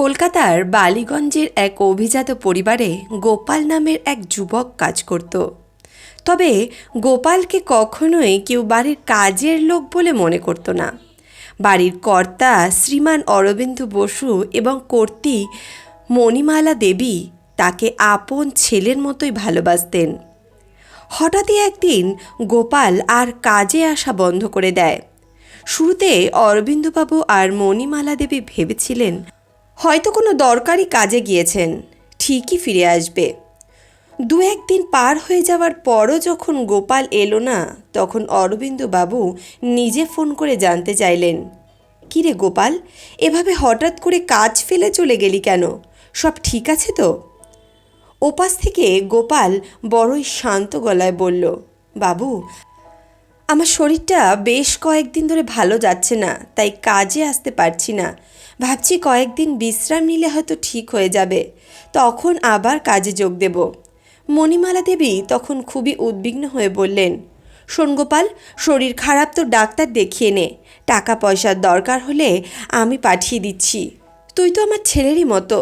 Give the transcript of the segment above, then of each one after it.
কলকাতার বালিগঞ্জের এক অভিজাত পরিবারে গোপাল নামের এক যুবক কাজ করত। তবে গোপালকে কখনোই কেউ বাড়ির কাজের লোক বলে মনে করত না। বাড়ির কর্তা শ্রীমান অরবিন্দ বসু এবং কর্ত্রী মণিমালা দেবী তাকে আপন ছেলের মতোই ভালোবাসতেন। হঠাৎই একদিন গোপাল আর কাজে আসা বন্ধ করে দেয়। শুরুতে অরবিন্দবাবু আর মণিমালা দেবী ভেবেছিলেন হয়তো কোনো দরকারি কাজে গিয়েছেন, ঠিকই ফিরে আসবে। দু একদিন পার হয়ে যাওয়ার পরও যখন গোপাল এলো না, তখন অরবিন্দবাবু নিজে ফোন করে জানতে চাইলেন, কিরে গোপাল, এভাবে হঠাৎ করে কাজ ফেলে চলে গেলি কেন? সব ঠিক আছে তো? ওপাশ থেকে গোপাল বড়ই শান্ত গলায় বলল, বাবু আমার শরীরটা বেশ কয়েকদিন ধরে ভালো যাচ্ছে না, তাই কাজে আসতে পারছি না। ভাবছি কয়েকদিন বিশ্রাম নিলে হয়তো ঠিক হয়ে যাবে। তখন আবার কাজে যোগ দেব। মণিমালা দেবী তখন খুবই উদ্বিগ্ন হয়ে বললেন শোন গোপাল শরীর খারাপ তো ডাক্তার দেখিয়ে নে। টাকা পয়সার দরকার হলে আমি পাঠিয়ে দিচ্ছি। তুই তো আমার ছেলেরই মতো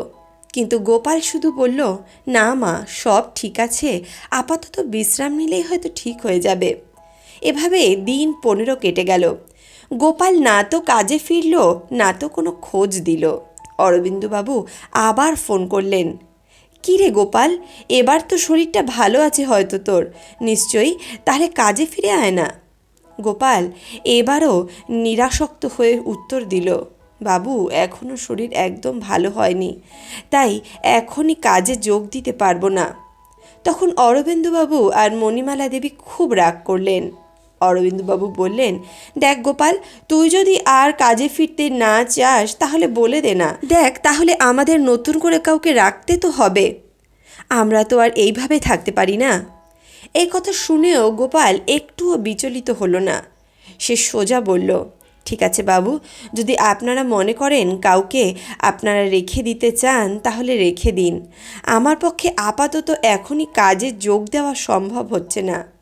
কিন্তু গোপাল শুধু বলল, না মা, সব ঠিক আছে। আপাতত বিশ্রাম নিলেই হয়তো ঠিক হয়ে যাবে। এভাবে দিন পনেরো কেটে গেল। গোপাল না তো কাজে ফিরল, না তো কোনো খোঁজ দিল। অরবিন্দবাবু আবার ফোন করলেন, কী রে গোপাল, এবার তো শরীরটা ভালো আছে হয়তো তোর, নিশ্চয়ই তাহলে কাজে ফিরে আয় না? গোপাল এবারও নিরাসক্ত হয়ে উত্তর দিল, বাবু এখনও শরীর একদম ভালো হয়নি, তাই এখনই কাজে যোগ দিতে পারব না। তখন অরবিন্দবাবু আর মণিমালা দেবী খুব রাগ করলেন অরবিন্দবাবু বললেন, দেখ গোপাল, তুই যদি আর কাজে ফিরতে না চাস তাহলে বলে দে না। দেখ, তাহলে আমাদের নতুন করে কাউকে রাখতে তো হবে। আমরা তো আর এইভাবে থাকতে পারি না। এই কথা শুনেও গোপাল একটুও বিচলিত হলো না। সে সোজা বলল, ঠিক আছে বাবু, যদি আপনারা মনে করেন কাউকে আপনারা রেখে দিতে চান তাহলে রেখে দিন। আমার পক্ষে আপাতত এখনই কাজে যোগ দেওয়া সম্ভব হচ্ছে না।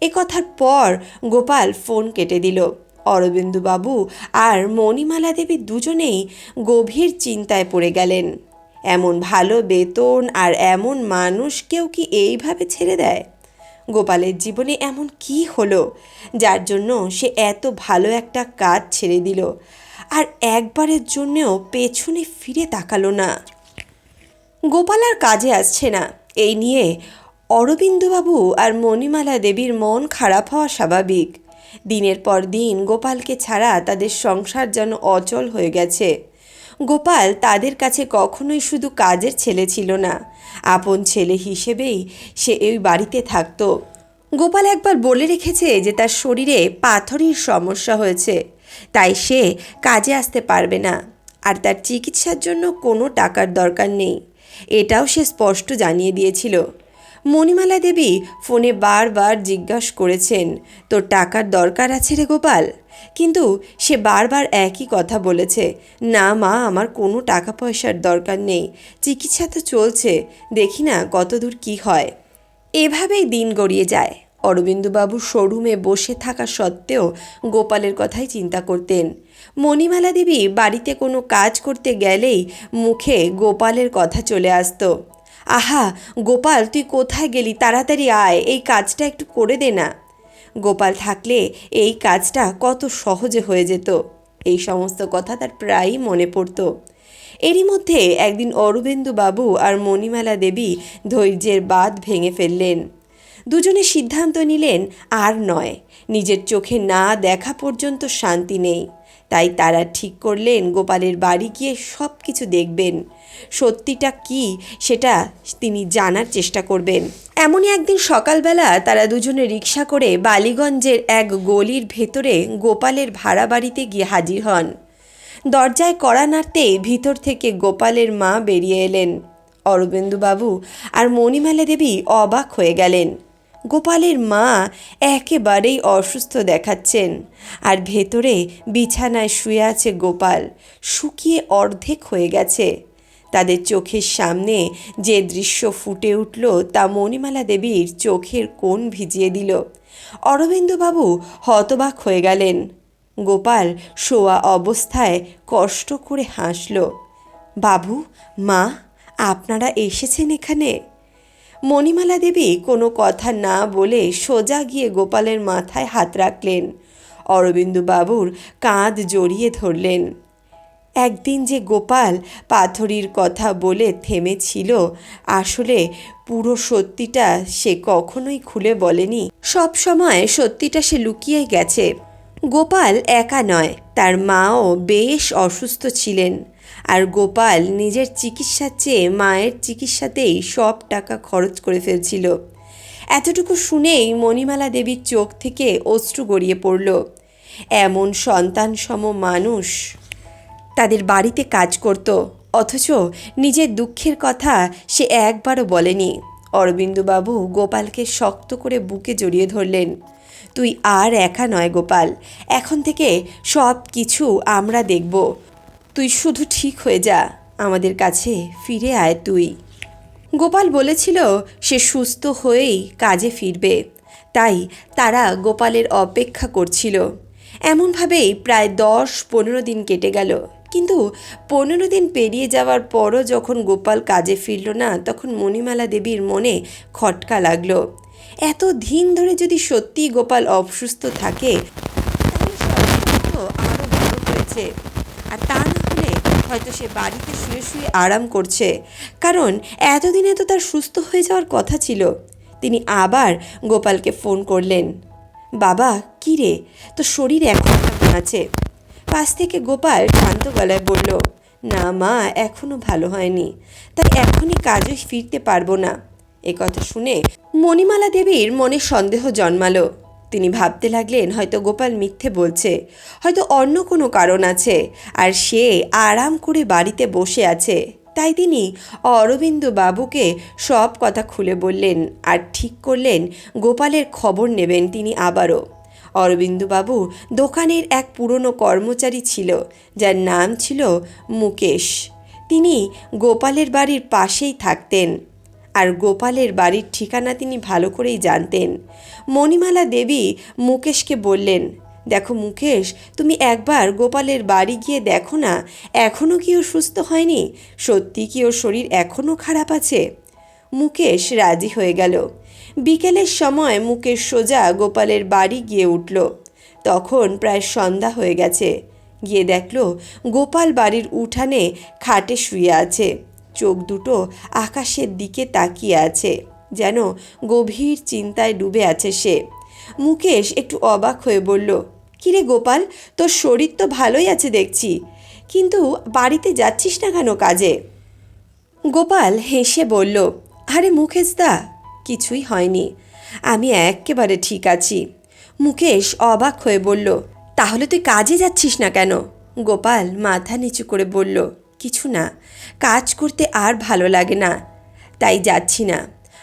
এ কথার পর গোপাল ফোন কেটে দিল। অরবিন্দুবাবু আর মণিমালা দেবী দুজনেই গভীর চিন্তায় পড়ে গেলেন। এমন ভালো বেতন আর এমন মানুষ কেউ কি এইভাবে ছেড়ে দেয়? গোপালের জীবনে এমন কি হলো? যার জন্য সে এত ভালো একটা কাজ ছেড়ে দিল। আর একবারের জন্যেও পেছনে ফিরে তাকালো না। গোপাল আর কাজে আসছে না। এই নিয়ে অরবিন্দবাবু আর মণিমালা দেবীর মন খারাপ হওয়া স্বাভাবিক। দিনের পর দিন গোপালকে ছাড়া তাদের সংসার যেন অচল হয়ে গেছে। গোপাল তাদের কাছে কখনোই শুধু কাজের ছেলে ছিল না, আপন ছেলে হিসেবেই সে এই বাড়িতে থাকতো। গোপাল একবার বলে রেখেছে যে তার শরীরে পাথরের সমস্যা হয়েছে, তাই সে কাজে আসতে পারবে না। আর তার চিকিৎসার জন্য কোনো টাকার দরকার নেই, এটাও সে স্পষ্ট জানিয়ে দিয়েছিল। মণিমালা দেবী ফোনে বারবার জিজ্ঞাসা করেছেন, তোর টাকার দরকার আছে রে গোপাল? কিন্তু সে বারবার একই কথা বলেছে, না মা, আমার কোনো টাকা পয়সার দরকার নেই, চিকিৎসা তো চলছে, দেখি না কতদূর কি হয়। এভাবেই দিন গড়িয়ে যায়। অরবিন্দুবাবু শোরুমে বসে থাকা সত্ত্বেও গোপালের কথাই চিন্তা করতেন। মণিমালা দেবী বাড়িতে কোনো কাজ করতে গেলেই মুখে গোপালের কথা চলে আসতো। আহা, গোপাল, তুই কোথায় গেলি? তাড়াতাড়ি আয়, এই কাজটা একটু করে দে না। গোপাল থাকলে এই কাজটা কত সহজে হয়ে যেত। এই সমস্ত কথা তার প্রায়ই মনে পড়তো। এরই মধ্যে একদিন বাবু আর মণিমালা দেবী ধৈর্যের বাঁধ ভেঙে ফেললেন। দুজনে সিদ্ধান্ত নিলেন, আর নয়, নিজের চোখে না দেখা পর্যন্ত শান্তি নেই। তাই তারা ঠিক করলেন গোপালের বাড়ি গিয়ে সব কিছু দেখবেন। সত্যিটা কি সেটা তিনি জানার চেষ্টা করবেন। এমনই একদিন সকালবেলা তারা দুজনে রিক্সা করে বালিগঞ্জের এক গলির ভেতরে গোপালের ভাড়া বাড়িতে গিয়ে হাজির হন। দরজায় কড়া নাড়তে ভিতর থেকে গোপালের মা বেরিয়ে এলেন। অরবিন্দুবাবু আর মণিমালা দেবী অবাক হয়ে গেলেন। গোপালের মা একেবারেই অসুস্থ দেখাচ্ছেন। আর ভেতরে বিছানায় শুয়ে আছে গোপাল। শুকিয়ে অর্ধেক হয়ে গেছে। তাদের চোখের সামনে যে দৃশ্য ফুটে উঠল তা মণিমালা দেবীর চোখের কোণ ভিজিয়ে দিল। অরবিন্দবাবু হতবাক হয়ে গেলেন। গোপাল শোয়া অবস্থায় কষ্ট করে হাসল। বাবু, মা, আপনারা এসেছেন এখানে? মণিমালা দেবী কোনো কথা না বলে সোজা গিয়ে গোপালের মাথায় হাত রাখলেন। অরবিন্দু বাবুর কাঁধ জড়িয়ে ধরলেন। একদিন যে গোপাল পাথরির কথা বলে থেমেছিল, আসলে পুরো সত্যিটা সে কখনোই খুলে বলেনি। সব সময় সত্যিটা সে লুকিয়ে গেছে। গোপাল একা নয়, তার মাও বেশ অসুস্থ ছিলেন। আর গোপাল নিজের চিকিৎসার চেয়ে মায়ের চিকিৎসাতেই সব টাকা খরচ করে ফেলছিল। এতটুকু শুনেই মণিমালা দেবীর চোখ থেকে অশ্রু গড়িয়ে পড়ল। এমন সন্তানসম মানুষ তাদের বাড়িতে কাজ করত, অথচ নিজের দুঃখের কথা সে একবারও বলেনি। অরবিন্দুবাবু গোপালকে শক্ত করে বুকে জড়িয়ে ধরলেন, তুই আর একা নয় গোপাল, এখন থেকে সব কিছু আমরা দেখব। তুই শুধু ঠিক হয়ে যা, আমাদের কাছে ফিরে আয় তুই। গোপাল বলেছিল সে সুস্থ হয়েই কাজে ফিরবে, তাই তারা গোপালের অপেক্ষা করছিল। এমনভাবেই প্রায় দশ পনেরো দিন কেটে গেল, কিন্তু পনেরো দিন পেরিয়ে যাওয়ার পরও যখন গোপাল কাজে ফিরল না, তখন মণিমালা দেবীর মনে খটকা লাগল। এত দিন ধরে যদি সত্যি গোপাল অসুস্থ থাকে আরও বড় হয়েছে। আর তা না হয়তো সে বাড়িতে শুয়ে শুয়ে আরাম করছে। কারণ এতদিনে তো তার সুস্থ হয়ে যাওয়ার কথা ছিল। তিনি আবার গোপালকে ফোন করলেন। বাবা, কী রে? তো শরীর এখন কেমন আছে? পাশ থেকে গোপাল শান্ত গলায় বলল, না মা এখনও ভালো হয়নি। তাই এখনই কাজে ফিরতে পারব না। এ কথা শুনে মণিমালা দেবীর মনে সন্দেহ জন্মালো। তিনি ভাবতে লাগলেন, হয়তো গোপাল মিথ্যে বলছে, হয়তো অন্য কোনো কারণ আছে, আর সে আরাম করে বাড়িতে বসে আছে। তাই তিনি অরবিন্দ বাবুকে সব কথা খুলে বললেন আর ঠিক করলেন গোপালের খবর নেবেন তিনি আবারও। অরবিন্দুবাবু দোকানের এক পুরনো কর্মচারী ছিল, যার নাম ছিল মুকেশ। তিনি গোপালের বাড়ির পাশেই থাকতেন। আর গোপালের বাড়ির ঠিকানা তিনি ভালো করেই জানতেন। মণিমালা দেবী মুকেশকে বললেন, দেখো মুকেশ, তুমি একবার গোপালের বাড়ি গিয়ে দেখো না এখনও কি ও সুস্থ হয়নি? সত্যি কি ওর শরীর এখনও খারাপ আছে? মুকেশ রাজি হয়ে গেল। বিকেলের সময় মুকেশ সোজা গোপালের বাড়ি গিয়ে উঠল। তখন প্রায় সন্ধ্যা হয়ে গেছে। গিয়ে দেখল গোপাল বাড়ির উঠানে খাটে শুয়ে আছে। চোখ দুটো আকাশের দিকে তাকিয়ে আছে, যেন গভীর চিন্তায় ডুবে আছে সে। মুকেশ একটু অবাক হয়ে বলল, কিরে গোপাল, তোর শরীর তো ভালোই আছে দেখছি, কিন্তু বাড়িতে যাচ্ছিস না কেন কাজে? গোপাল হেসে বলল, আরে মুকেশদা, কিছুই হয়নি, আমি একেবারে ঠিক আছি। মুকেশ অবাক হয়ে বলল, তাহলে তুই কাজে যাচ্ছিস না কেন? গোপাল মাথা নিচু করে বলল কিছু না। কাজ করতে আর ভালো লাগে না। তাই যাচ্ছি না।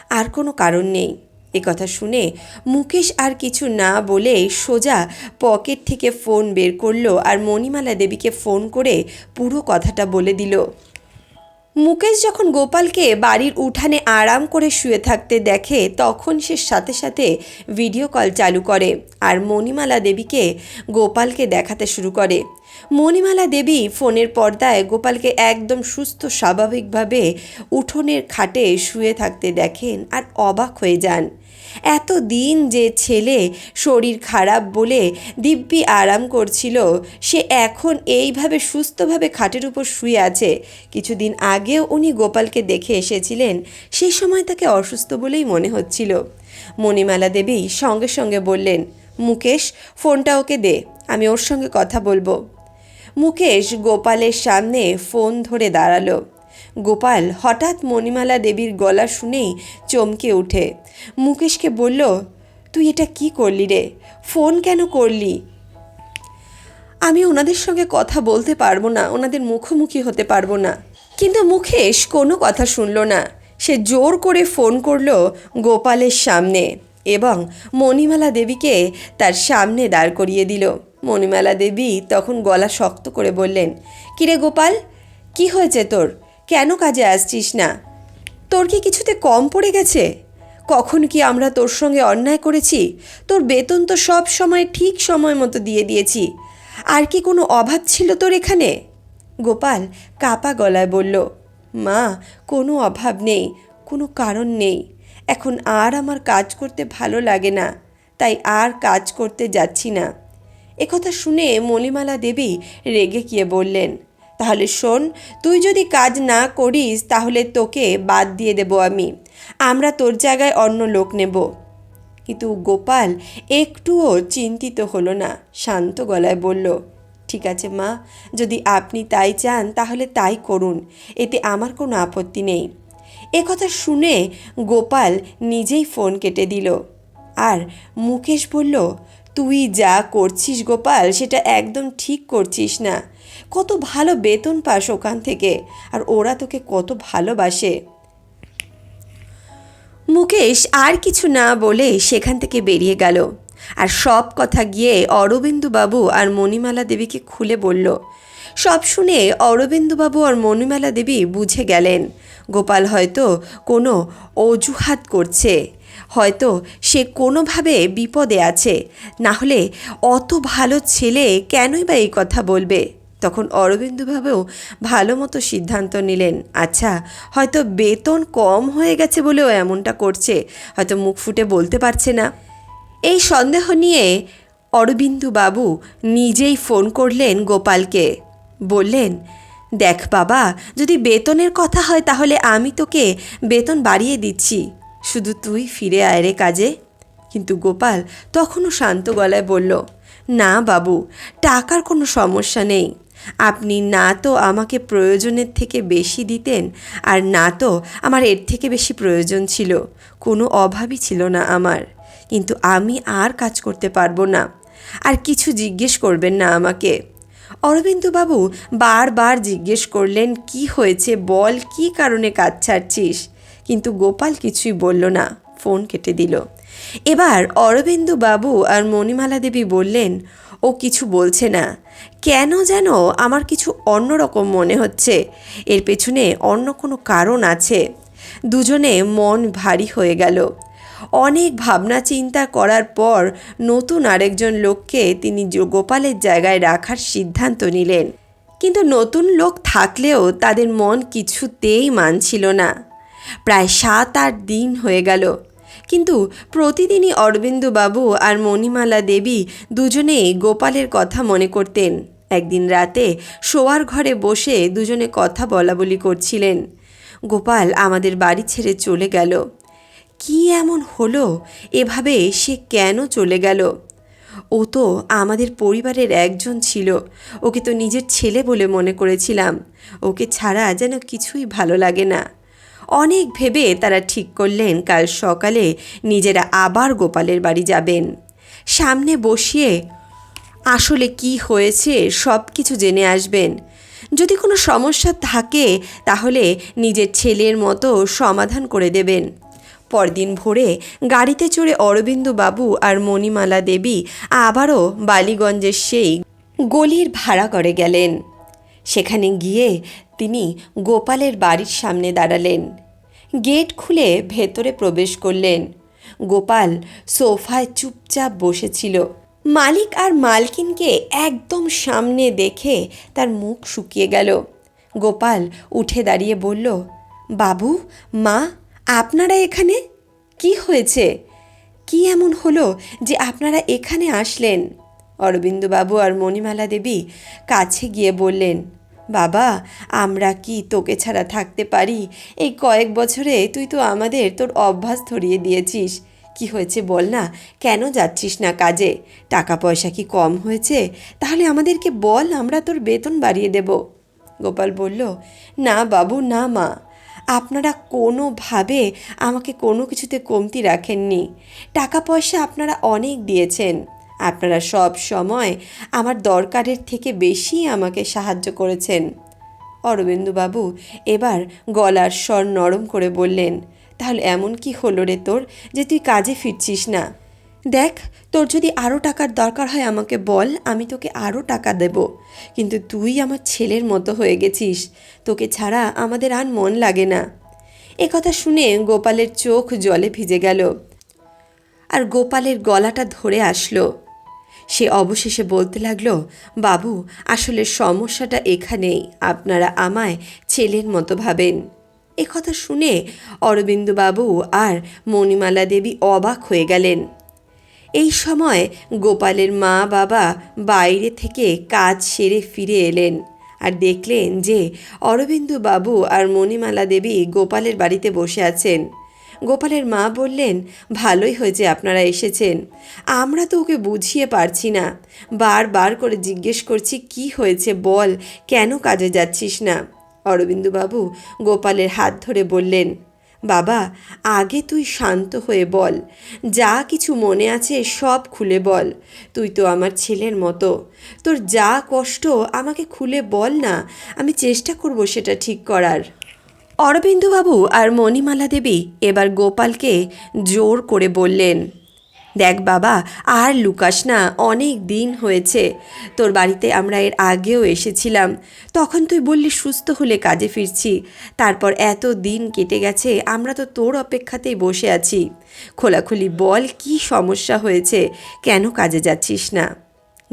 আর কোনো কারণ নেই। কথা শুনে মুকেশ আর কিছু না বলে সোজা পকেট থেকে ফোন বের করল আর মণিমালা দেবীকে ফোন করে পুরো কথাটা বলে দিল। মুকেশ যখন গোপালকে বাড়ির উঠানে আরাম করে শুয়ে থাকতে দেখে, তখন সে সাথে সাথে ভিডিও কল চালু করে আর মণিমালা দেবীকে গোপালকে দেখাতে শুরু করে। মণিমালা দেবী ফোনের পর্দায় গোপালকে একদম সুস্থ, স্বাভাবিকভাবে উঠোনের খাটে শুয়ে থাকতে দেখেন আর অবাক হয়ে যান। এত দিন যে ছেলে শরীর খারাপ বলে দিব্যি আরাম করছিল, সে এখন এইভাবে সুস্থভাবে খাটের উপর শুয়ে আছে। কিছুদিন আগেও উনি গোপালকে দেখে এসেছিলেন সেই সময় তাকে অসুস্থ বলেই মনে হচ্ছিল। মণিমালা দেবী সঙ্গে সঙ্গে বললেন, মুকেশ, ফোনটা ওকে দে, আমি ওর সঙ্গে কথা বলব। মুকেশ গোপালের সামনে ফোন ধরে দাঁড়াল। গোপাল হঠাৎ মণিমালা দেবীর গলা শুনেই চমকে ওঠে। মুকেশকে বলল, তুই এটা কি করলি রে? ফোন কেন করলি? আমি ওনাদের সঙ্গে কথা বলতে পারব না, ওনাদের মুখোমুখি হতে পারব না। কিন্তু মুকেশ কোনো কথা শুনল না। সে জোর করে ফোন করল গোপালের সামনে এবং মণিমালা দেবীকে তার সামনে দাঁড় করিয়ে দিল। মণিমালা দেবী তখন গলা শক্ত করে বললেন, কিরে গোপাল, কি হয়েছে তোর? কেন কাজে আসছিস না? তোর কি কিছুতে কম পড়ে গেছে? কখন কি আমরা তোর সঙ্গে অন্যায় করেছি? তোর বেতন তো সব সময় ঠিক সময় মতো দিয়ে দিয়েছি। আর কি কোনো অভাব ছিল তোর এখানে? গোপাল কাপা গলায় বলল, মা, কোনো অভাব নেই, কোনো কারণ নেই। এখন আর আমার কাজ করতে ভালো লাগে না, তাই আর কাজ করতে যাচ্ছি না। একথা শুনে মণিমালা দেবী রেগে গিয়ে বললেন তাহলে শোন, তুই যদি কাজ না করিস, তাহলে তোকে বাদ দিয়ে দেব আমি। আমরা তোর জায়গায় অন্য লোক নেব। কিন্তু গোপাল একটুও চিন্তিত হলো না, শান্ত গলায় বলল, ঠিক আছে মা, যদি আপনি তাই চান, তাহলে তাই করুন, এতে আমার কোনো আপত্তি নেই। এ কথা শুনে গোপাল নিজেই ফোন কেটে দিল। আর মুকেশ বলল, তুই যা করছিস গোপাল, সেটা একদম ঠিক করছিস না। কত ভালো বেতন পাস ওখান থেকে, আর ওরা তোকে কত ভালোবাসে। মুকেশ আর কিছু না বলে সেখান থেকে বেরিয়ে গেল। আর সব কথা গিয়ে অরবিন্দুবাবু আর মণিমালা দেবীকে খুলে বলল, সব শুনে অরবিন্দুবাবু আর মণিমালা দেবী বুঝে গেলেন, গোপাল হয়তো কোনো অজুহাত করছে, হয়তো সে কোনোভাবে বিপদে আছে, না হলে অত ভালো ছেলে কেনই বা এই কথা বলবে? তখন অরবিন্দুভাবেও ভালো মতো সিদ্ধান্ত নিলেন। আচ্ছা হয়তো বেতন কম হয়ে গেছে বলেও এমনটা করছে, হয়তো মুখ ফুটে বলতে পারছে না। এই সন্দেহ নিয়ে অরবিন্দু বাবু নিজেই ফোন করলেন গোপালকে। বললেন, দেখ বাবা, যদি বেতনের কথা হয় তাহলে আমি তোকে বেতন বাড়িয়ে দিচ্ছি। শুধু তুই ফিরে আয় রে কাজে। কিন্তু গোপাল তখনও শান্ত গলায় বলল, না বাবু, টাকার কোনো সমস্যা নেই। আপনি না তো আমাকে প্রয়োজনের থেকে বেশি দিতেন আর না তো আমার এর থেকে বেশি প্রয়োজন ছিল। কোনো অভাবই ছিল না আমার। কিন্তু আমি আর কাজ করতে পারব না। আর কিছু জিজ্ঞেস করবেন না আমাকে। অরবিন্দুবাবু বারবার জিজ্ঞেস করলেন, কি হয়েছে? বল, কি কারণে কাজ ছাড়ছিস? কিন্তু গোপাল কিছুই বলল না। ফোন কেটে দিল। এবার অরবিন্দু বাবু আর মণিমালা দেবী বললেন ও কিছু বলছে না। কেন যেন আমার কিছু অন্যরকম মনে হচ্ছে। এর পেছনে অন্য কোনো কারণ আছে। দুজনে মন ভারী হয়ে গেল। অনেক ভাবনা চিন্তা করার পর নতুন আরেকজন লোককে তিনি গোপালের জায়গায় রাখার সিদ্ধান্ত নিলেন। কিন্তু নতুন লোক থাকলেও তাদের মন কিছুতেই মানছিল না। প্রায় সাত আট দিন হয়ে গেল। কিন্তু প্রতিদিনই অরবিন্দু বাবু আর মণিমালা দেবী দুজনেই গোপালের কথা মনে করতেন। একদিন রাতে শোয়ার ঘরে বসে দুজনে কথা বলা বলি করছিলেন। গোপাল আমাদের বাড়ি ছেড়ে চলে গেল। কি এমন হলো? এভাবে সে কেন চলে গেল? ও তো আমাদের পরিবারের একজন ছিল। ওকে তো নিজের ছেলে বলে মনে করেছিলাম। ওকে ছাড়া যেন কিছুই ভালো লাগে না। অনেক ভেবে তারা ঠিক করলেন কাল সকালে নিজেরা আবার গোপালের বাড়ি যাবেন। সামনে বসিয়ে আসলে কি হয়েছে সব কিছু জেনে আসবেন। যদি কোনো সমস্যা থাকে তাহলে নিজের ছেলের মতো সমাধান করে দেবেন। পরদিন ভোরে গাড়িতে চড়ে অরবিন্দু বাবু আর মণিমালা দেবী আবারও বালিগঞ্জের সেই গলির ভাড়া করে গেলেন। সেখানে গিয়ে তিনি গোপালের বাড়ির সামনে দাঁড়ালেন। গেট খুলে ভেতরে প্রবেশ করলেন। গোপাল সোফায় চুপচাপ বসেছিল। মালিক আর মালকিনকে একদম সামনে দেখে তার মুখ শুকিয়ে গেল। গোপাল উঠে দাঁড়িয়ে বলল, বাবু, মা, আপনারা এখানে? কি হয়েছে? কি এমন হলো যে আপনারা এখানে আসলেন? অরবিন্দবাবু আর মণিমালা দেবী কাছে গিয়ে বললেন বাবা, আমরা কি তোকে ছাড়া থাকতে পারি? এই কয়েক বছরে তুই তো আমাদের তোর অভ্যাস ধরিয়ে দিয়েছিস। কি হয়েছে বল না? কেন যাচ্ছিস না কাজে? টাকা পয়সা কি কম হয়েছে? তাহলে আমাদেরকে বল, আমরা তোর বেতন বাড়িয়ে দেব। গোপাল বলল, না বাবু, না মা। আপনারা কোনোভাবে আমাকে কোনো কিছুতে কমতি রাখেননি। টাকা পয়সা আপনারা অনেক দিয়েছেন। আপনারা সব সময় আমার দরকারের থেকে বেশি আমাকে সাহায্য করেছেন। অরবিন্দুবাবু এবার গলার স্বর নরম করে বললেন, তাহলে এমন কি হলো রে তোর যে তুই কাজে ফিরছিস না? দেখ, তোর যদি আরও টাকার দরকার হয় আমাকে বল, আমি তোকে আরও টাকা দেব। কিন্তু তুই আমার ছেলের মতো হয়ে গেছিস, তোকে ছাড়া আমাদের আর মন লাগে না। কথা শুনে গোপালের চোখ জলে ভিজে গেল। আর গোপালের গলাটা ধরে আসলো। সে অবশেষে বলতে লাগল, বাবু, আসলে সমস্যাটা এখানেই। আপনারা আমায় ছেলের মতো ভাবেন। কথা শুনে অরবিন্দবাবু আর মণিমালা দেবী অবাক হয়ে গেলেন। এই সময় গোপালের মা বাবা বাইরে থেকে কাজ সেরে ফিরে এলেন আর দেখলেন যে অরবিন্দু বাবু আর মণিমালা দেবী গোপালের বাড়িতে বসে আছেন। গোপালের মা বললেন, ভালোই হয়েছে, আপনারা এসেছেন। আমরা তো ওকে বুঝিয়ে পারছি না। বারবার করে জিজ্ঞেস করছি, কি হয়েছে বল, কেন কাজে যাচ্ছিস না? অরবিন্দুবাবু গোপালের হাত ধরে বললেন, বাবা, আগে তুই শান্ত হয়ে বল। যা কিছু মনে আছে সব খুলে বল। তুই তো আমার ছেলের মতো। তোর যা কষ্ট আমাকে খুলে বল না, আমি চেষ্টা করব সেটা ঠিক করার। অরবিন্দুবাবু আর মণিমালা দেবী এবার গোপালকে জোর করে বললেন, দেখ বাবা, আর লুকাস না, অনেক দিন হয়েছে। তোর বাড়িতে আমরা এর আগেও এসেছিলাম। তখন তুই বললি সুস্থ হলে কাজে ফিরছি। তারপর এত দিন কেটে গেছে, আমরা তো তোর অপেক্ষাতেই বসে আছি। খোলাখুলি বল, কি সমস্যা হয়েছে? কেন কাজে যাচ্ছিস না?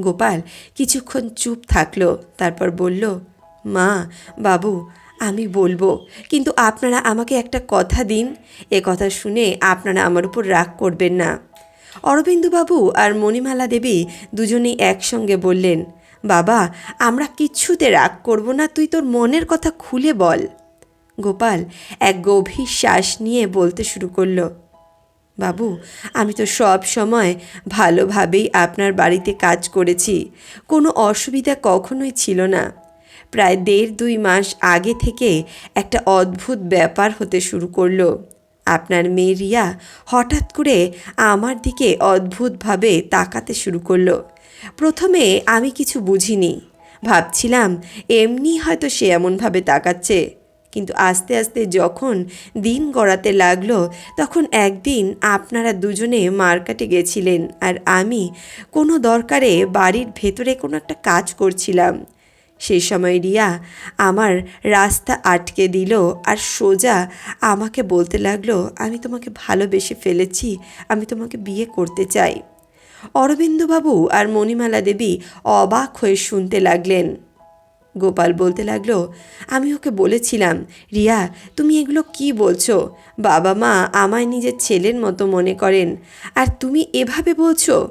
গোপাল কিছুক্ষণ চুপ থাকল, তারপর বলল, মা, বাবু আমি বলব, কিন্তু আপনারা আমাকে একটা কথা দিন। এ কথা শুনে আপনারা আমার উপর রাগ করবেন না। অরবিন্দুবাবু আর মণিমালা দেবী দুজনেই একসঙ্গে বললেন, বাবা, আমরা কিচ্ছুতে রাগ করব না, তুই তোর মনের কথা খুলে বল। গোপাল এক গভীর শ্বাস নিয়ে বলতে শুরু করল, বাবু, আমি তো সব সময় ভালোভাবেই আপনার বাড়িতে কাজ করেছি। কোনো অসুবিধা কখনোই ছিল না। প্রায় দেড় দুই মাস আগে থেকে একটা অদ্ভুত ব্যাপার হতে শুরু করল। আপনার মেয়ে রিয়া হঠাৎ করে আমার দিকে অদ্ভুতভাবে তাকাতে শুরু করল। প্রথমে আমি কিছু বুঝিনি। ভাবছিলাম, এমনি হয়তো সে এমনভাবে তাকাচ্ছে। কিন্তু আস্তে আস্তে যখন দিন গড়াতে লাগল, তখন একদিন আপনারা দুজনে মার্কেটে গেছিলেন আর আমি কোনো দরকারে বাড়ির ভেতরে কোনো একটা কাজ করছিলাম। সেই সময় রিয়া আমার রাস্তা আটকে দিল আর সোজা আমাকে বলতে লাগল, আমি তোমাকে ভালোবেসে ফেলেছি, আমি তোমাকে বিয়ে করতে চাই। অরবিন্দবাবু আর মণিমালা দেবী অবাক হয়ে শুনতে লাগলেন। গোপাল বলতে লাগল, আমি ওকে বলেছিলাম, রিয়া, তুমি এগুলো কি বলছো? বাবা মা আমায় নিজের ছেলের মতো মনে করেন, আর তুমি এভাবে বলছো?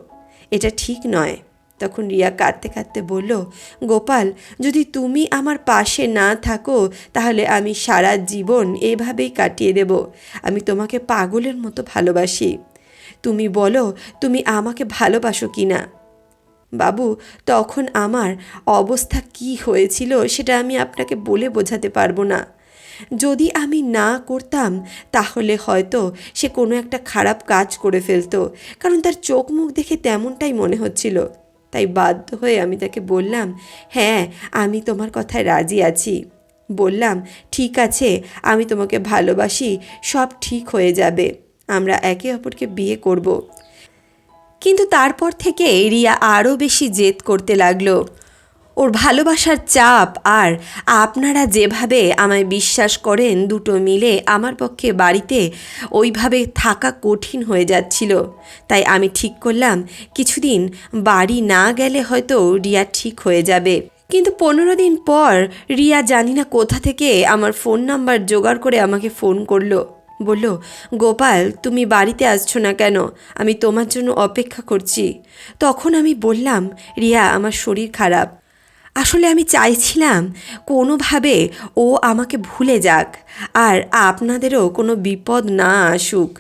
এটা ঠিক নয়। তখন রিয়া কাঁদতে কাঁদতে বলল, গোপাল, যদি তুমি আমার পাশে না থাকো, তাহলে আমি সারা জীবন এভাবেই কাটিয়ে দেব। আমি তোমাকে পাগলের মতো ভালোবাসি। তুমি বলো, তুমি আমাকে ভালোবাসো কি না? বাবু, তখন আমার অবস্থা কি হয়েছিল, সেটা আমি আপনাকে বলে বোঝাতে পারব না। যদি আমি না করতাম, তাহলে হয়তো সে কোনো একটা খারাপ কাজ করে ফেলতো, কারণ তার চোখ মুখ দেখে তেমনটাই মনে হচ্ছিল। তাই বাধ্য হয়ে আমি তাকে বললাম হ্যাঁ আমি তোমার কথায় রাজি আছি। বললাম, ঠিক আছে, আমি তোমাকে ভালোবাসি, সব ঠিক হয়ে যাবে, আমরা একে অপরকে বিয়ে করব। কিন্তু তারপর থেকে রিয়া আরও বেশি জেদ করতে লাগল। ওর ভালোবাসার চাপ আর আপনারা যেভাবে আমায় বিশ্বাস করেন দুটো মিলে আমার পক্ষে বাড়িতে ওইভাবে থাকা কঠিন হয়ে যাচ্ছিল। তাই আমি ঠিক করলাম কিছুদিন বাড়ি না গেলে হয়তো রিয়া ঠিক হয়ে যাবে। কিন্তু পনেরো দিন পর রিয়া জানি না কোথা থেকে আমার ফোন নাম্বার জোগাড় করে আমাকে ফোন করল। বলল, গোপাল, তুমি বাড়িতে আসছো না কেন? আমি তোমার জন্য অপেক্ষা করছি। তখন আমি বললাম, রিয়া, আমার শরীর খারাপ। আসলে আমি চাইছিলাম কোনোভাবে ও আমাকে ভুলে যাক আর আপনাদেরও কোনো বিপদ না আসুক।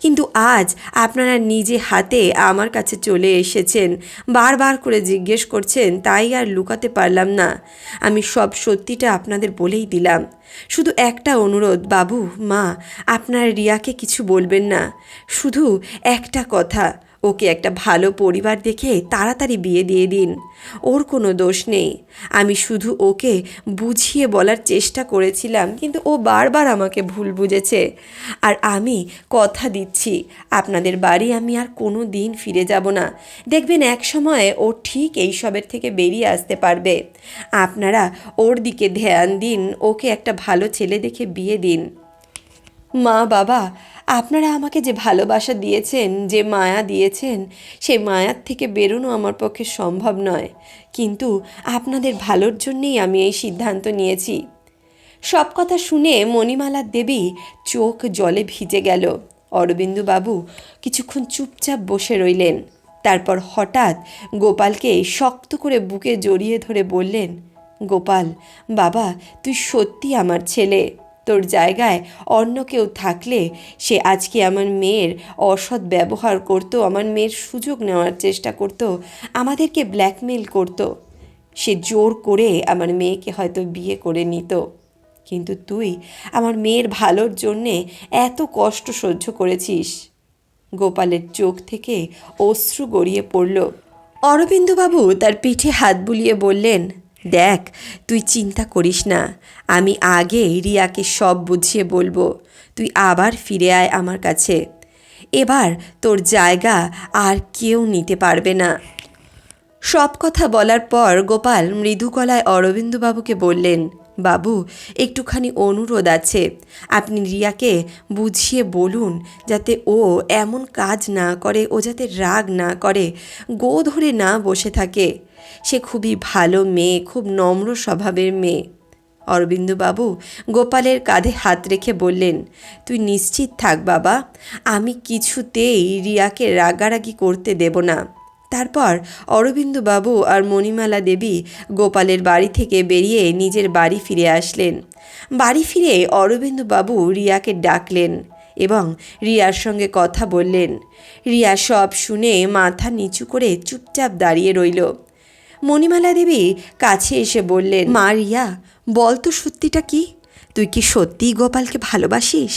কিন্তু আজ আপনারা নিজে হাতে আমার কাছে চলে এসেছেন, বারবার করে জিজ্ঞেস করছেন, তাই আর লুকাতে পারলাম না। আমি সব সত্যিটা আপনাদের বলেই দিলাম। শুধু একটা অনুরোধ, বাবু, মা, আপনার রিয়াকে কিছু বলবেন না। শুধু একটা কথা ওকে একটা ভালো পরিবার দেখে তাড়াতাড়ি বিয়ে দিয়ে দিন। ওর কোনো দোষ নেই। আমি শুধু ওকে বুঝিয়ে বলার চেষ্টা করেছিলাম, কিন্তু ও বারবার আমাকে ভুল বুঝেছে। আর আমি কথা দিচ্ছি, আপনাদের বাড়ি আমি আর কোনো দিন ফিরে যাব না। দেখবেন এক সময়ে ও ঠিক এইসবের থেকে বেরিয়ে আসতে পারবে। আপনারা ওর দিকে ধ্যান দিন, ওকে একটা ভালো ছেলে দেখে বিয়ে দিন। মা বাবা আপনারা আমাকে যে ভালোবাসা দিয়েছেন, যে মায়া দিয়েছেন, সেই মায়ার থেকে বেরোনো আমার পক্ষে সম্ভব নয়। কিন্তু আপনাদের ভালোর জন্যেই আমি এই সিদ্ধান্ত নিয়েছি। সব কথা শুনে মণিমালার দেবী চোখ জলে ভিজে গেল। অরবিন্দুবাবু কিছুক্ষণ চুপচাপ বসে রইলেন। তারপর হঠাৎ গোপালকে শক্ত করে বুকে জড়িয়ে ধরে বললেন, গোপাল, বাবা, তুই সত্যি আমার ছেলে। তোর জায়গায় অন্য কেউ থাকলে সে আজকে আমার মেয়ের অসৎ ব্যবহার করত, আমার মেয়ের সুযোগ নেওয়ার চেষ্টা করত, আমাদেরকে ব্ল্যাকমেল করত। সে জোর করে আমার মেয়েকে হয়তো বিয়ে করে নিত। কিন্তু তুই আমার মেয়ের ভালোর জন্যে এত কষ্ট সহ্য করেছিস। গোপালের চোখ থেকে অশ্রু গড়িয়ে পড়ল। অরবিন্দবাবু তার পিঠে হাত বুলিয়ে বললেন দেখ, তুই চিন্তা করিস না। আমি আগে রিয়াকে সব বুঝিয়ে বলব। তুই আবার ফিরে আয় আমার কাছে। এবার তোর জায়গা আর কেউ নিতে পারবে না। সব কথা বলার পর গোপাল মৃদু গলায় অরবিন্দবাবুকে বললেন বাবু, একটুখানি অনুরোধ আছে। আপনি রিয়াকে বুঝিয়ে বলুন যাতে ও এমন কাজ না করে, ও যাতে রাগ না করে, গো ধরে না বসে থাকে। সে খুবই ভালো মেয়ে, খুব নম্র স্বভাবের মেয়ে। অরবিন্দবাবু গোপালের কাঁধে হাত রেখে বললেন, তুই নিশ্চিত থাক বাবা, আমি কিছুতেই রিয়াকে রাগারাগি করতে দেব না। তারপর অরবিন্দবাবু আর মণিমালা দেবী গোপালের বাড়ি থেকে বেরিয়ে নিজের বাড়ি ফিরে আসলেন। বাড়ি ফিরে অরবিন্দবাবু রিয়াকে ডাকলেন এবং রিয়ার সঙ্গে কথা বললেন। রিয়া সব শুনে মাথা নিচু করে চুপচাপ দাঁড়িয়ে রইল। মণিমালা দেবী কাছে এসে বললেন, মা রিয়া, বল তো সত্যিটা কি? তুই কি সত্যিই গোপালকে ভালোবাসিস?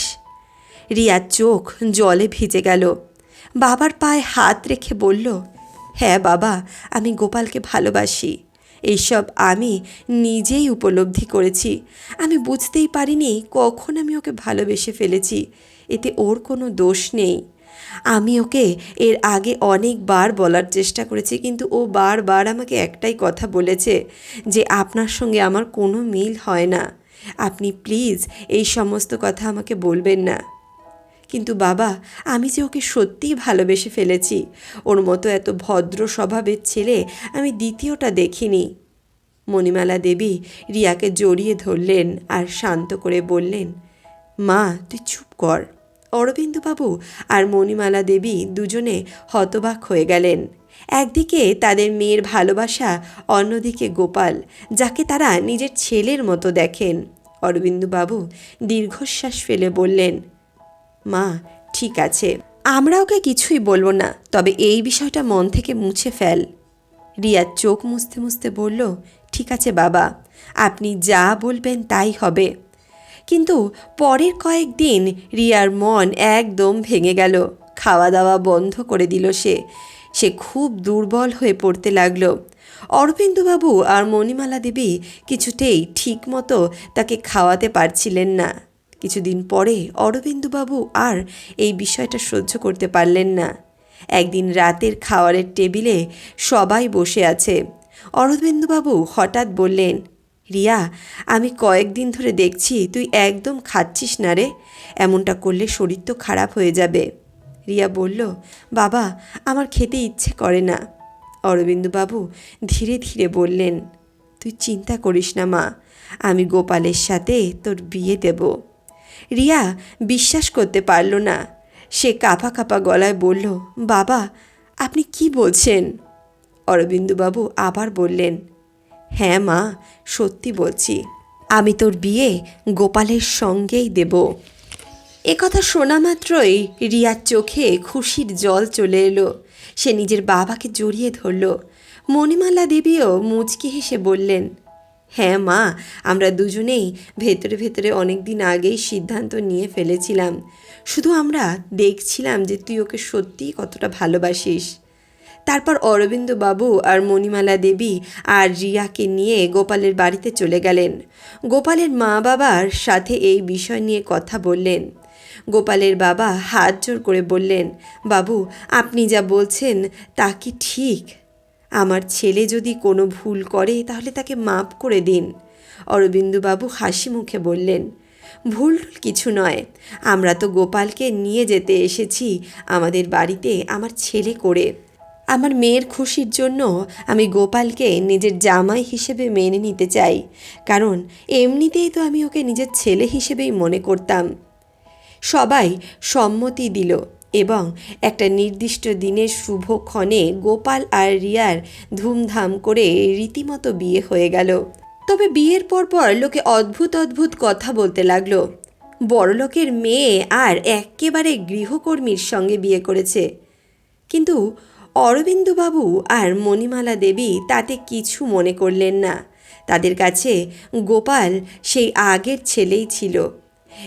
রিয়ার চোখ জলে ভিজে গেল। বাবার পায়ে হাত রেখে বলল হ্যাঁ বাবা, আমি গোপালকে ভালোবাসি। এইসব আমি নিজেই উপলব্ধি করেছি। আমি বুঝতেই পারিনি কখন আমি ওকে ভালোবেসে ফেলেছি। এতে ওর কোনো দোষ নেই। আমি ওকে এর আগে অনেকবার বলার চেষ্টা করেছি, কিন্তু ও বারবার আমাকে একটাই কথা বলেছে যে আপনার সঙ্গে আমার কোনো মিল হয় না। আপনি প্লিজ এই সমস্ত কথা আমাকে বলবেন না। কিন্তু বাবা, আমি যে ওকে সত্যিই ভালোবেসে ফেলেছি। ওর মতো এত ভদ্র স্বভাবের ছেলে আমি দ্বিতীয়টা দেখিনি। মণিমালা দেবী রিয়াকে জড়িয়ে ধরলেন আর শান্ত করে বললেন, মা, তুই চুপ কর। অরবিন্দবাবু আর মণিমালা দেবী দুজনে হতবাক হয়ে গেলেন। একদিকে তাদের মেয়ের ভালোবাসা, অন্যদিকে গোপাল, যাকে তারা নিজের ছেলের মতো দেখেন। অরবিন্দবাবু দীর্ঘশ্বাস ফেলে বললেন মা, ঠিক আছে। আমরা ওকে কিছুই বলব না, তবে এই বিষয়টা মন থেকে মুছে ফেল। রিয়ার চোখ মুছতে মুছতে বলল, ঠিক আছে বাবা, আপনি যা বলবেন তাই হবে। কিন্তু পরের কয়েকদিন রিয়ার মন একদম ভেঙে গেল খাওয়া দাওয়া বন্ধ করে দিল সে। সে খুব দুর্বল হয়ে পড়তে লাগল। অরবিন্দুবাবু আর মণিমালা দেবী কিছুতেই ঠিক মতো তাকে খাওয়াতে পারছিলেন না। কিছুদিন পরে অরবিন্দুবাবু আর এই বিষয়টা সহ্য করতে পারলেন না। একদিন রাতের খাওয়ারের টেবিলে সবাই বসে আছে। অরবিন্দুবাবু হঠাৎ বললেন, রিয়া, আমি কয়েকদিন ধরে দেখছি তুই একদম খাচ্ছিস না রে, এমনটা করলে শরীর তো খারাপ হয়ে যাবে। রিয়া বলল, বাবা, আমার খেতে ইচ্ছে করে না। অরবিন্দুবাবু ধীরে ধীরে বললেন, তুই চিন্তা করিস না মা, আমি গোপালের সাথে তোর বিয়ে দেব। রিয়া বিশ্বাস করতে পারল না। সে কাঁপা কাঁপা গলায় বলল, বাবা, আপনি কি বলছেন? অরবিন্দুবাবু আবার বললেন হ্যাঁ মা, সত্যি বলছি। আমি তোর বিয়ে গোপালের সঙ্গেই দেব। একথা শোনা মাত্রই রিয়ার চোখে খুশির জল চলে এলো। সে নিজের বাবাকে জড়িয়ে ধরল। মণিমালা দেবীও মুচকি হেসে বললেন হ্যাঁ মা, আমরা দুজনেই ভেতরে ভেতরে অনেক দিন আগেই সিদ্ধান্ত নিয়ে ফেলেছিলাম। শুধু আমরা দেখছিলাম যে তুই ওকে সত্যিই কতটা ভালোবাসিস। তারপর অরবিন্দ বাবু আর মণিমালা দেবী আর রিয়াকে নিয়ে গোপালের বাড়িতে চলে গেলেন। গোপালের মা বাবার সাথে এই বিষয় নিয়ে কথা বললেন। গোপালের বাবা হাত জোর করে বললেন, বাবু, আপনি যা বলছেন তা কি ঠিক? আমার ছেলে যদি কোনো ভুল করে, তাহলে তাকে মাপ করে দিন। অরবিন্দুবাবু হাসি মুখে বললেন, ভুল কিছু নয়। আমরা তো গোপালকে নিয়ে যেতে এসেছি, আমাদের বাড়িতে আমার ছেলে করে। আমার মেয়ের খুশির জন্য আমি গোপালকে নিজের জামাই হিসেবে মেনে নিতে চাই। কারণ এমনিতেই তো আমি ওকে নিজের ছেলে হিসেবেই মনে করতাম। সবাই সম্মতি দিল। এবং একটা নির্দিষ্ট দিনের শুভক্ষণে গোপাল আর রিয়ার ধুমধাম করে রীতিমতো বিয়ে হয়ে গেল। তবে বিয়ের পর পর লোকে অদ্ভুত অদ্ভুত কথা বলতে লাগল। বড়লোকের মেয়ে আর একেবারে গৃহকর্মীর সঙ্গে বিয়ে করেছে। কিন্তু অরবিন্দুবাবু আর মণিমালা দেবী তাতে কিছু মনে করলেন না। তাদের কাছে গোপাল সেই আগের ছেলেই ছিল।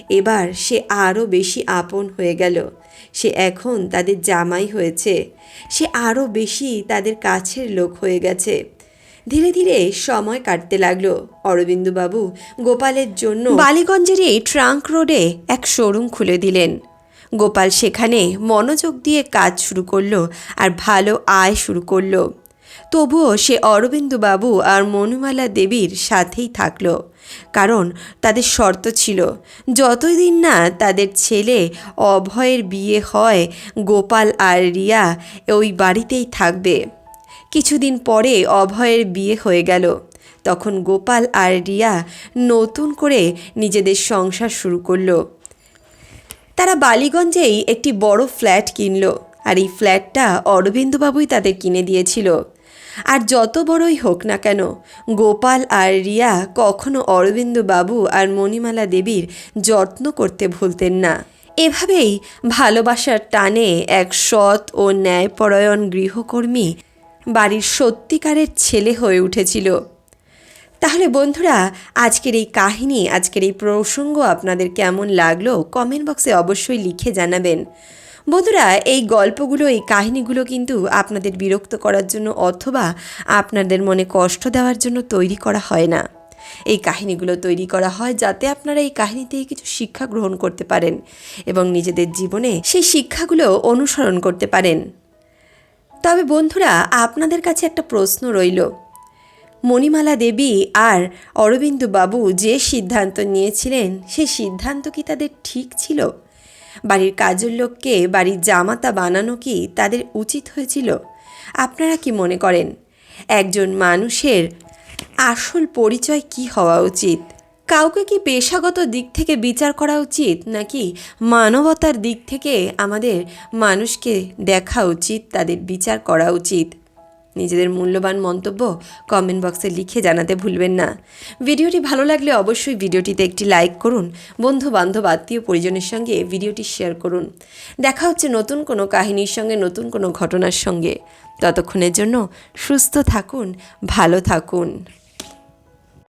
এবার সে আরও বেশি আপন হয়ে গেল। সে এখন তাদের জামাই হয়েছে। সে আরও বেশি তাদের কাছের লোক হয়ে গেছে। ধীরে ধীরে সময় কাটতে লাগল। অরবিন্দুবাবু গোপালের জন্য বালিগঞ্জেরই ট্রাঙ্ক রোডে এক শোরুম খুলে দিলেন। গোপাল সেখানে মনোযোগ দিয়ে কাজ শুরু করল আর ভালো আয় শুরু করল। তবুও সে অরবিন্দুবাবু আর মনুমালা দেবীর সাথেই থাকল, কারণ তাদের শর্ত ছিল যতদিন না তাদের ছেলে অভয়ের বিয়ে হয়, গোপাল আর রিয়া ওই বাড়িতেই থাকবে। কিছুদিন পরে অভয়ের বিয়ে হয়ে গেল, তখন গোপাল আর রিয়া নতুন করে নিজেদের সংসার শুরু করল। তারা বালিগঞ্জেই একটি বড় ফ্ল্যাট কিনল, আর এই ফ্ল্যাটটা অরবিন্দুবাবুই তাদের কিনে দিয়েছিল। আর যত বড়ই হোক না কেন, গোপাল আর রিয়া কখনো অরবিন্দুবাবু আর মণিমালা দেবীর যত্ন করতে ভুলতেন না। এভাবেই ভালোবাসার টানে এক সৎ ও ন্যায়পরায়ণ গৃহকর্মী বাড়ির সত্যিকারের ছেলে হয়ে উঠেছিল। তাহলে বন্ধুরা, আজকের এই কাহিনী, আজকের এই প্রসঙ্গ আপনাদের কেমন লাগল? কমেন্ট বক্সে অবশ্যই লিখে জানাবেন। বন্ধুরা, এই গল্পগুলো, এই কাহিনীগুলো কিন্তু আপনাদের বিরক্ত করার জন্য অথবা আপনাদের মনে কষ্ট দেওয়ার জন্য তৈরি করা হয় না। এই কাহিনীগুলো তৈরি করা হয় যাতে আপনারা এই কাহিনী থেকে কিছু শিক্ষা গ্রহণ করতে পারেন এবং নিজেদের জীবনে সেই শিক্ষাগুলো অনুসরণ করতে পারেন। তবে বন্ধুরা, আপনাদের কাছে একটা প্রশ্ন রইল। মণিমালা দেবী আর অরবিন্দু বাবু যে সিদ্ধান্ত নিয়েছিলেন, সেই সিদ্ধান্ত কি তাদের ঠিক ছিল? বাড়ির কাজের লোককে বাড়ির জামাতা বানানো কি তাদের উচিত হয়েছিল? আপনারা কি মনে করেন? একজন মানুষের আসল পরিচয় কি হওয়া উচিত? কাউকে কি পেশাগত দিক থেকে বিচার করা উচিত, নাকি মানবতার দিক থেকে আমাদের মানুষকে দেখা উচিত, তাদের বিচার করা উচিত? নিজেদের মূল্যবান মন্তব্য কমেন্ট বক্সে লিখে জানাতে ভুলবেন না। ভিডিওটি ভালো লাগলে অবশ্যই ভিডিওটিতে একটি লাইক করুন বন্ধু বান্ধব আত্মীয় পরিজনের সঙ্গে ভিডিওটি শেয়ার করুন। দেখা হচ্ছে নতুন কোনো কাহিনীর সঙ্গে, নতুন কোনো ঘটনার সঙ্গে। ততক্ষণের জন্য সুস্থ থাকুন, ভালো থাকুন।